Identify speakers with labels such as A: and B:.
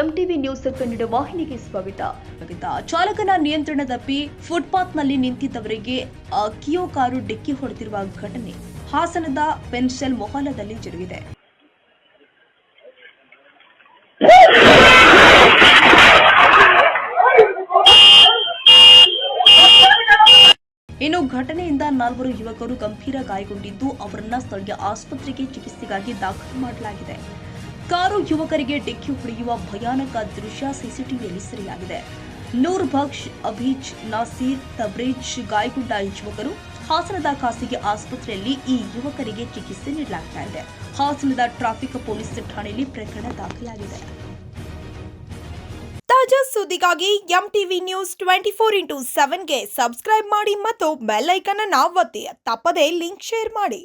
A: MTV news Kannada ವಾಹಿನಿಗೆ ಸ್ವಾಗತ. ಚಾಲಕನ ನಿಯಂತ್ರಣ ತಪ್ಪಿ ಫುಟ್ಪಾತ್ನಲ್ಲಿ ನಿಂತಿದ್ದವರಿಗೆ ಕಿಯೋ ಕಾರು ಡಿಕ್ಕಿ ಹೊಡೆದಿರುವ ಘಟನೆ. ಹಾಸನದ ಪೆನ್ಷಲ್ ಮೊಹಲ್ಲಾದಲ್ಲಿ ಜರುಗಿದೆ. ಇನ್ನು ಘಟನೆಯಿಂದ ನಾಲ್ವರು ಯುವಕರು ಗಂಭೀರ ಗಾಯಗೊಂಡಿದ್ದು, ಅವರನ್ನ ಸ್ಥಳೀಯ ಆಸ್ಪತ್ರೆಗೆ ಚಿಕಿತ್ಸೆಗಾಗಿ ದಾಖಲು ಮಾಡಲಾಗಿದೆ. ಕಾರು ಯುವಕರಿಗೆ ಡಿಕ್ಕಿ ಹೊಡೆಯುವ ಭಯಾನಕ ದೃಶ್ಯ ಸಿಸಿಟಿವಿಯಲ್ಲಿ ಸೆರೆಯಾಗಿದೆ. ನೂರ್ ಬಕ್ಷ್, ಅಭೀಜ್, ನಾಸೀರ್, ತಬ್ರೇಜ್, ಗಾಯಗೊಂಡ ಯುವಕರು ಹಾಸನದ ಖಾಸಗಿ ಆಸ್ಪತ್ರೆಯಲ್ಲಿ ಈ ಯುವಕರಿಗೆ ಚಿಕಿತ್ಸೆ ನೀಡಲಾಗ್ತಾ ಇದೆ. ಹಾಸನದ ಟ್ರಾಫಿಕ್ ಪೊಲೀಸ್ ಠಾಣೆಯಲ್ಲಿ ಪ್ರಕರಣ ದಾಖಲಾಗಿದೆ.
B: ತಾಜಾ ಸುದ್ದಿಗಾಗಿ M TV news twenty four into ಸೆವೆನ್ಗೆ subscribe ಮಾಡಿ ಮತ್ತು ಬೆಲ್ ಅನ್ನು ಒತ್ತಿ. ತಪ್ಪದೇ ಲಿಂಕ್ ಶೇರ್ ಮಾಡಿ.